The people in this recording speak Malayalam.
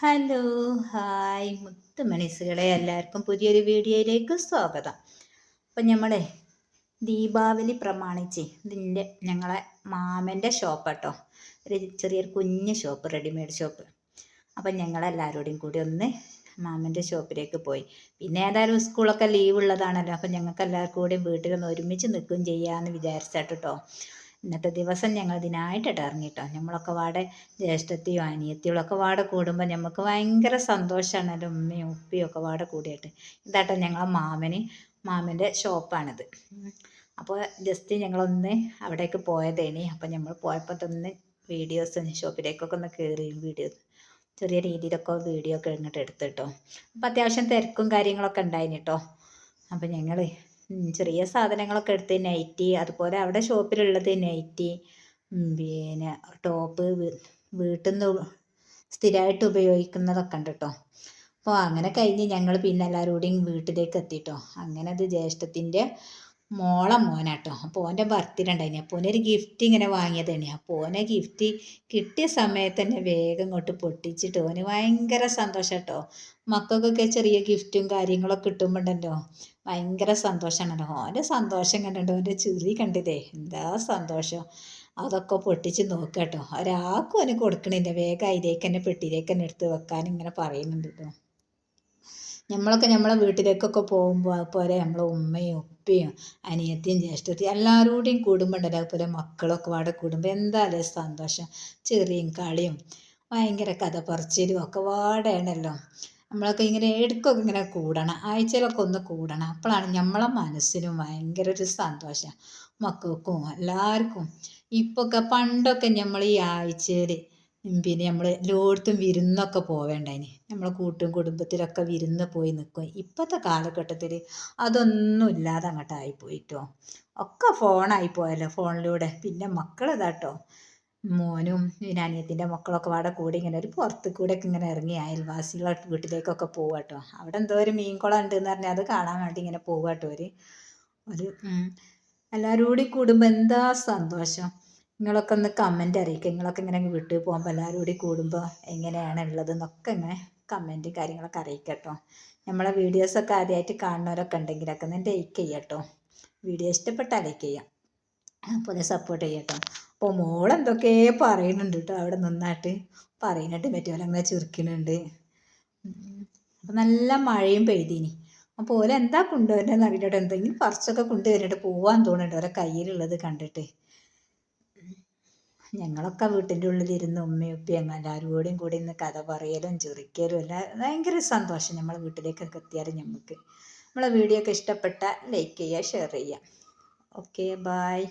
ഹലോ ഹായ് മനസ്സുകളെ എല്ലാവർക്കും പുതിയൊരു വീഡിയോയിലേക്ക് സ്വാഗതം. അപ്പം നമ്മളെ ദീപാവലി പ്രമാണിച്ച് ഇതിന്റെ ഞങ്ങളെ മാമന്റെ ഷോപ്പ് കേട്ടോ. ഒരു ചെറിയൊരു കുഞ്ഞ് ഷോപ്പ് റെഡിമെയ്ഡ് ഷോപ്പ്. അപ്പം ഞങ്ങളെല്ലാവരോടും കൂടി ഒന്ന് മാമന്റെ ഷോപ്പിലേക്ക് പോയി. പിന്നെ ഏതായാലും സ്കൂളൊക്കെ ലീവ് ഉള്ളതാണല്ലോ. അപ്പം ഞങ്ങൾക്ക് എല്ലാവർക്കും കൂടി വീട്ടിലൊന്ന് ഒരുമിച്ച് നിൽക്കുകയും ചെയ്യാമെന്ന് വിചാരിച്ചിട്ടോ ഇന്നത്തെ ദിവസം ഞങ്ങൾ ഇതിനായിട്ട് ഇറങ്ങിട്ടോ നമ്മളൊക്കെ വാടെ ജ്യേഷ്ഠത്തിയും അനിയത്തിയും ഒക്കെ വാടെ കൂടുമ്പോൾ നമുക്ക് ഭയങ്കര സന്തോഷമാണല്ലോ ഉമ്മയും ഉപ്പയും ഒക്കെ വാടെ കൂടിയിട്ട് ഇതാട്ടോ ഞങ്ങളെ മാമന് മാമന്റെ ഷോപ്പാണിത്. അപ്പോൾ ജസ്റ്റ് ഞങ്ങളൊന്ന് അവിടേക്ക് പോയതേനി. അപ്പോൾ നമ്മൾ പോയപ്പോൾ തന്നെ വീഡിയോസ് ഷോപ്പിലേക്കൊക്കെ ഒന്ന് കയറി വീഡിയോസ് ചെറിയ രീതിയിലൊക്കെ വീഡിയോ ഒക്കെ ഇങ്ങോട്ട് എടുത്തിട്ടോ അപ്പോൾ അത്യാവശ്യം തിരക്കും കാര്യങ്ങളൊക്കെ ഉണ്ടായിന് കേട്ടോ അപ്പോൾ ഞങ്ങൾ ചെറിയ സാധനങ്ങളൊക്കെ എടുത്ത് നൈറ്റി അതുപോലെ അവിടെ ഷോപ്പിലുള്ളത് നൈറ്റി പിന്നെ ടോപ്പ് വീട്ടിൽ നിന്ന് സ്ഥിരമായിട്ട് ഉപയോഗിക്കുന്നതൊക്കെ ഉണ്ട് കേട്ടോ അപ്പോൾ അങ്ങനെ കഴിഞ്ഞ് ഞങ്ങൾ പിന്നെ എല്ലാവരും കൂടി വീട്ടിലേക്ക് എത്തിട്ടോ. അങ്ങനെ അത് ജ്യേഷ്ഠത്തിന്റെ മോളെ മോനാട്ടോ. അപ്പോൾ ഓന്റെ ബർത്ത്ഡേ ഉണ്ടായിനി. അപ്പോൾ ഓനൊരു ഗിഫ്റ്റ് ഇങ്ങനെ വാങ്ങിയതാണ് അപ്പോൾ ഓനെ ഗിഫ്റ്റ് കിട്ടിയ സമയത്ത് തന്നെ വേഗം ഇങ്ങോട്ട് പൊട്ടിച്ചിട്ട് ഓന് ഭയങ്കര സന്തോഷം കേട്ടോ മക്കൾക്കൊക്കെ ചെറിയ ഗിഫ്റ്റും കാര്യങ്ങളൊക്കെ കിട്ടുമ്പോണ്ടല്ലോ. ഭയങ്കര സന്തോഷമാണല്ലോ ഓന്റെ സന്തോഷം കണ്ടിട്ട് ഓന്റെ ചിറി കണ്ടില്ലേ എന്താ സന്തോഷം. അതൊക്കെ പൊട്ടിച്ച് നോക്കാട്ടോ. ഒരാൾക്കും ഓന് കൊടുക്കണില്ല. വേഗം അതിലേക്ക് തന്നെ പെട്ടിയിലേക്ക് തന്നെ എടുത്ത് വെക്കാൻ ഇങ്ങനെ പറയുന്നുണ്ട് കേട്ടോ നമ്മളൊക്കെ നമ്മളെ വീട്ടിലേക്കൊക്കെ പോകുമ്പോൾ അതുപോലെ നമ്മളെ ഉമ്മയും ഉപ്പയും അനിയത്തിയും ജ്യേഷ്ഠത്തിയും എല്ലാവരും കൂടിയും കൂടുമ്പോണ്ടല്ലോ അതുപോലെ മക്കളൊക്കെ അവിടെ കൂടുമ്പോൾ എന്തായാലും സന്തോഷം. ചെറിയും കളിയും ഭയങ്കര കഥ പറച്ചിലും ഒക്കെ വാടേണല്ലോ നമ്മളൊക്കെ ഇങ്ങനെ എടുക്കൊക്കെ ഇങ്ങനെ കൂടണം. ആഴ്ചയിലൊക്കെ ഒന്ന് കൂടണം. അപ്പോഴാണ് നമ്മളെ മനസ്സിനും ഭയങ്കര ഒരു സന്തോഷം. മക്കൾക്കും എല്ലാവർക്കും ഇപ്പൊക്കെ പണ്ടൊക്കെ നമ്മൾ ഈ ആഴ്ചയിൽ പിന്നെ നമ്മൾ എല്ലായിടത്തും വിരുന്നൊക്കെ പോവേണ്ടതിന് നമ്മളെ കൂട്ടും കുടുംബത്തിലൊക്കെ വിരുന്ന് പോയി നിൽക്കും ഇപ്പോഴത്തെ കാലഘട്ടത്തിൽ അതൊന്നും ഇല്ലാതെ അങ്ങോട്ട് ആയിപ്പോയിട്ടോ. ഒക്കെ ഫോണായി പോയല്ലോ ഫോണിലൂടെ. പിന്നെ മക്കളിതാട്ടോ. മോനും പിന്നെ അനിയത്തിന്റെ മക്കളൊക്കെ അവിടെ കൂടി ഇങ്ങനെ ഒരു പുറത്ത് കൂടെ ഒക്കെ ഇങ്ങനെ ഇറങ്ങി അയൽവാസികളെ വീട്ടിലേക്കൊക്കെ പോവാട്ടോ. അവിടെ എന്തോ ഒരു മീൻകുളം ഉണ്ട് എന്ന് പറഞ്ഞാൽ അത് കാണാൻ വേണ്ടി ഇങ്ങനെ പോവാട്ടോ ഒരു ഒരു എല്ലാവരും കൂടി കൂടുമ്പോൾ എന്താ സന്തോഷം. നിങ്ങളൊക്കെ ഒന്ന് കമന്റ് അറിയിക്കുക നിങ്ങളൊക്കെ ഇങ്ങനെ വീട്ടിൽ പോകുമ്പോൾ എല്ലാവരും കൂടി കൂടുമ്പോൾ എങ്ങനെയാണ് ഉള്ളതെന്നൊക്കെ ഇങ്ങനെ കമന്റ് കാര്യങ്ങളൊക്കെ അറിയിക്കുക കേട്ടോ. നമ്മളെ വീഡിയോസൊക്കെ ആദ്യമായിട്ട് കാണുന്നവരൊക്കെ ഉണ്ടെങ്കിലൊക്കെ ഒന്ന് ലൈക്ക് ചെയ്യുക കേട്ടോ. വീഡിയോ ഇഷ്ടപ്പെട്ടാൽ ലൈക്ക് ചെയ്യാം. പോലെ സപ്പോർട്ട് ചെയ്യട്ടോ അപ്പോൾ മോൾ എന്തൊക്കെ പറയുന്നുണ്ട് കേട്ടോ അവിടെ നിന്നായിട്ട്. പറയുന്നുണ്ട് പറ്റുമല്ലോ അങ്ങനെ ചുരുക്കുന്നുണ്ട്. അപ്പോൾ നല്ല മഴയും പെയ്തിനി. അപ്പോൾ ഓലെന്താ കൊണ്ടുവരുന്നതെന്ന് അറിയിട്ടോ എന്തെങ്കിലും കുറച്ചൊക്കെ കൊണ്ടുവരുന്നുണ്ട്. പോവാൻ തോന്നുന്നുണ്ട്. ഓരോ കയ്യിലുള്ളത് കണ്ടിട്ട്. ഞങ്ങളൊക്കെ വീട്ടിന്റെ ഉള്ളിലിരുന്ന് ഉമ്മയും ഉപ്പയും എല്ലാവരും കൂടെയും കൂടി ഇന്ന് കഥ പറയലും ചിറിക്കലും എല്ലാം ഭയങ്കര സന്തോഷം നമ്മൾ വീട്ടിലേക്കൊക്കെ എത്തിയാൽ നമുക്ക് നമ്മളെ വീഡിയോ ഒക്കെ ഇഷ്ടപ്പെട്ടാൽ ലൈക്ക് ചെയ്യുക ഷെയർ ചെയ്യുക. Okay bye